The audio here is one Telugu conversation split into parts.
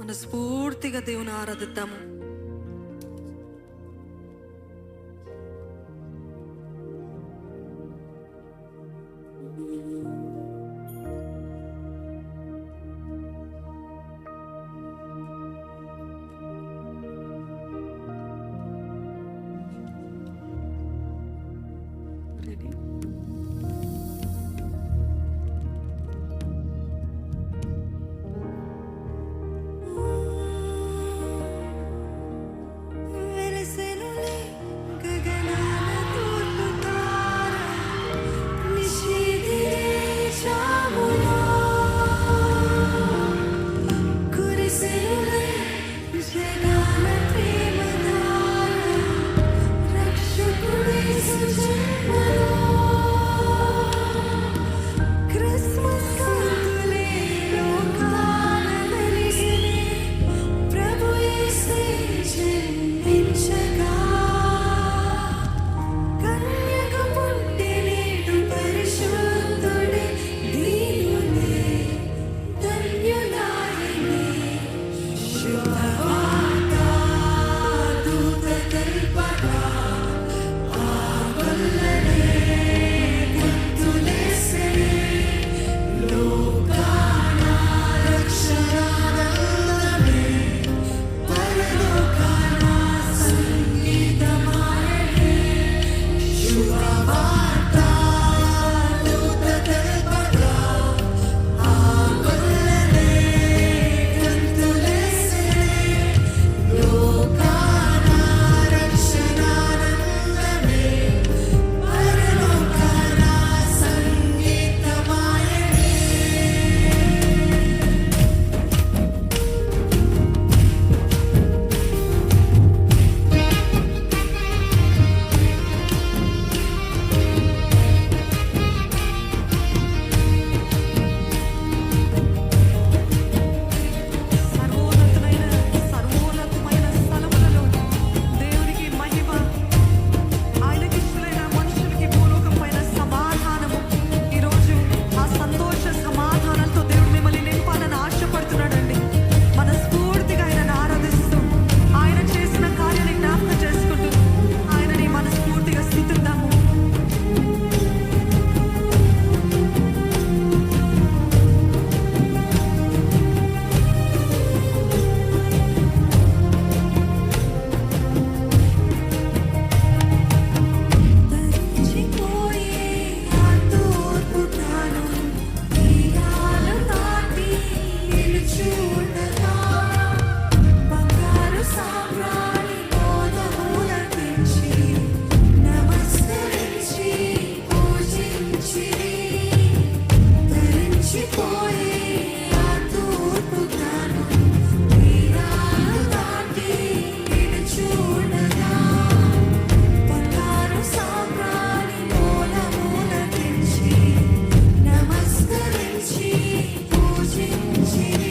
మనస్ఫూర్తిగా దేవుని ఆరాధిద్దాము Sweetie.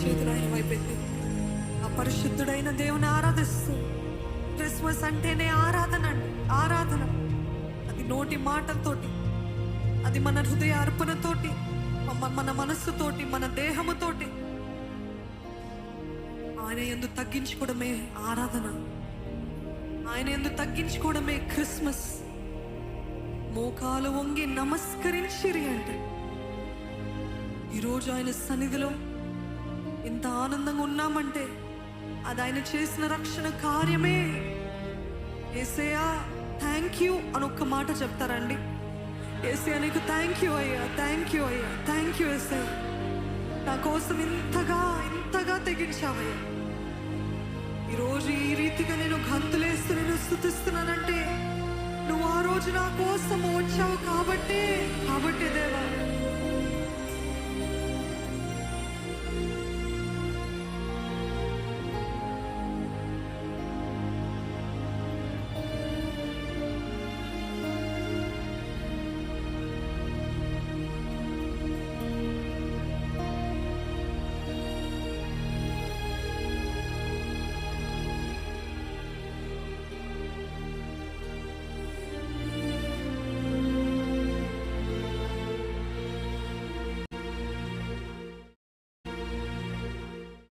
చేతురాయం అయిపోయింది అపరిశుద్ధుడైన దేవుని ఆరాధిస్తూ. క్రిస్మస్ అంటేనే ఆరాధన అండి. ఆరాధన. అది నోటి మాటలతోటి. అది మన హృదయ అర్పణతోటి. మన మనస్సుతోటి మన దేహముతోటి. ఆయన ఎందు తగ్గించుకోవడమే ఆరాధన. ఆయన ఎందు తగ్గించుకోవడమే క్రిస్మస్. మోకాలు వంగి నమస్కరించిరి అంటే. ఈరోజు ఆయన సన్నిధిలో ఇంత ఆనందంగా ఉన్నామంటే అది ఆయన చేసిన రక్షణ కార్యమే. ఏసయా థ్యాంక్ యూ అని ఒక్క మాట చెప్తారండి ఏసయా నీకు థ్యాంక్ యూ అయ్యా థ్యాంక్ యూ అయ్యా థ్యాంక్ యూ ఏసయ్య. నా కోసం ఇంతగా ఇంతగా తెగించావయ్యా. ఈరోజు ఈ రీతిగా నేను గంతులేస్తూ నేను స్థుతిస్తున్నానంటే నువ్వు ఆ రోజు నా కోసం వచ్చావు